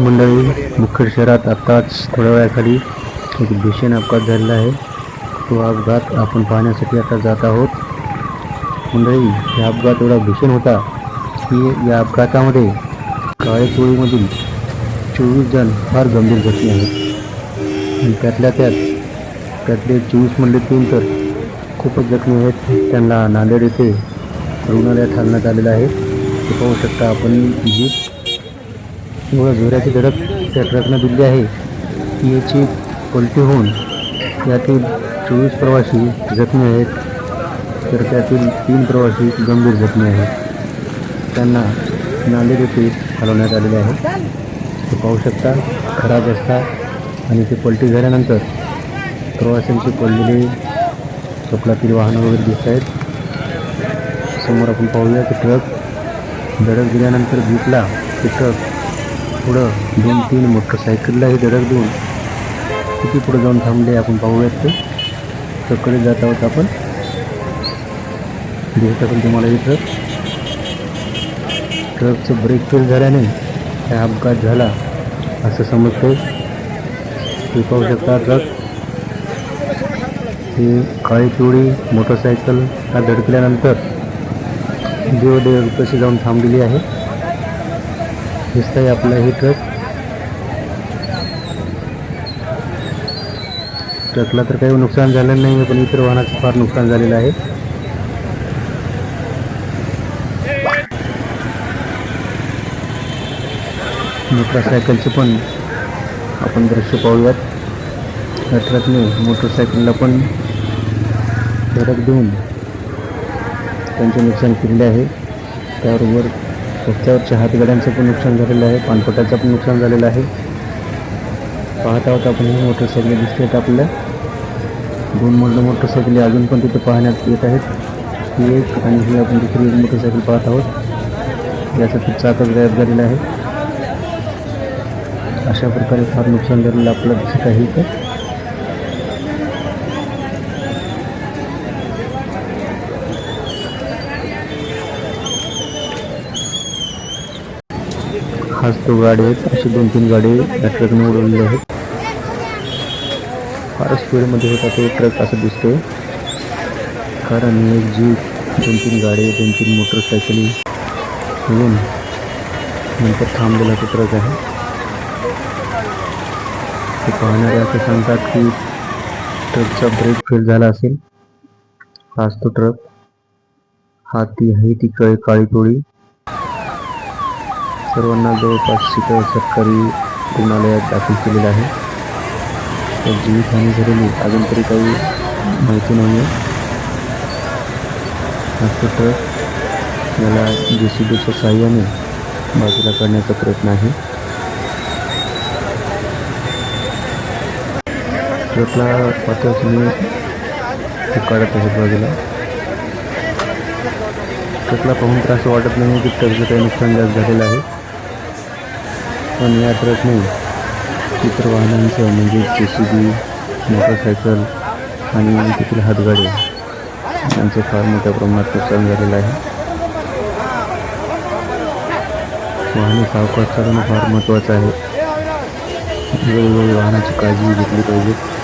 मंडळी मुखेड शहरात आत्ताच थोड्या वेळाखाली एक भीषण अपघात झालेला आहे. तो अपघात आपण पाहण्यासाठी आता जात आहोत. मंडळी हा अपघात एवढा भीषण होता की या अपघातामध्ये काळेपोळीमधील चोवीस जण फार गंभीर जखमी आहेत. आणि त्यातल्या त्यात त्यातले चोवीस म्हणले तीन तर खूपच जखमी आहेत. त्यांना नांदेड येथे रुग्णालयात हलण्यात आलेलं आहे. ते पाहू शकता आपण जीप एवढ्या जोराची धडक त्या ट्रकनं दिली आहे. ती याची पलटी होऊन यातील चोवीस प्रवासी जखमी आहेत. तर त्यातील तीन प्रवासी गंभीर जखमी आहेत. त्यांना नांदेड येथे हलवण्यात आलेले आहे ते पाहू शकता खराब रस्ता आणि ते पलटी झाल्यानंतर प्रवाशांची पडलेले चपलातील वाहनं वगैरे दिसत आहेत. समोर आपण पाहूया की ट्रक धडक दिल्यानंतर जीपला ते ट्रक पुढं दोन तीन मोटरसायकललाही धडक देऊन किती पुढं जाऊन थांबले आपण पाहूयात ते. तकडे जात आहोत आपण. दिसत असेल तुम्हाला हे ट्रक ट्रकचं ब्रेक फेल झाल्याने हा अपघात झाला असं समजते ते पाहू शकता ट्रक ही काळी पिवळी मोटरसायकल हा धडकल्यानंतर देवदेव कशी जाऊन थांबलेली आहे. दिसतंय आपलं हे ट्रक. ट्रकला तर काही नुकसान झालं नाही पण इतर वाहनाचं फार नुकसान झालेलं आहे. मोटरसायकलचं पण आपण दृश्य पाहूयात. या ट्रकने मोटरसायकलला पण धडक देऊन त्यांचे नुकसान केलेले आहे. त्याबरोबर रस्त्यावरच्या हातगाड्यांचं पण नुकसान झालेलं आहे पानपटाचं पण नुकसान झालेलं आहे. पाहत आहोत आपण ही मोटरसायकल दिसत आहेत आपल्या दोन मोठ्या मोटरसायकली अजून पण तिथे पाहण्यात येत आहेत. ही एक आणि ही आपण दुसरी एक मोटरसायकल पाहत आहोत. यासाठी चाकच गायब झालेलं आहे. अशा प्रकारे फार नुकसान झालेलं आपल्याला दिसत आहे इथं. खास तो गाडी आहेत अशी दोन तीन गाडी या ट्रकने उडवलेली आहेत. फार स्पीडमध्ये होता तो ट्रक असं दिसतोय. कारण एक जीप दोन तीन गाडी दोन तीन मोटरसायकली येऊन नंतर थांबलेला तो ट्रक आहे. ते पाहणारे असं सांगतात की ट्रकचा ब्रेक फेल झाला असेल. खास तो ट्रक. हा ती आहे ती कळी काळी टोळी. सर्वांना जवळपास तिथं सरकारी रुग्णालयात दाखल केलेलं आहे. तर जीवितहानी झालेली अजून तरी काही माहिती नाही आहे. ट्रक याला जे सी बीच्या साह्याने बाजूला काढण्याचा प्रयत्न आहे. ट्रकला पातळी मी ते काढत आहेत बाजूला. ट्रकला पाहून तर असं वाटत नाही की ट्रकचं काही नुकसान जास्त झालेलं आहे. पण या ट्रकने इतर वाहनांचं म्हणजे जे सी बी मोटरसायकल आणि देखील हातगाड्या यांचं फार मोठ्या प्रमाणात नुकसान झालेलं आहे. वाहने सावकाश चालवणं फार महत्त्वाचं आहे. वेळोवेळी वाहनाची काळजी घेतली पाहिजे.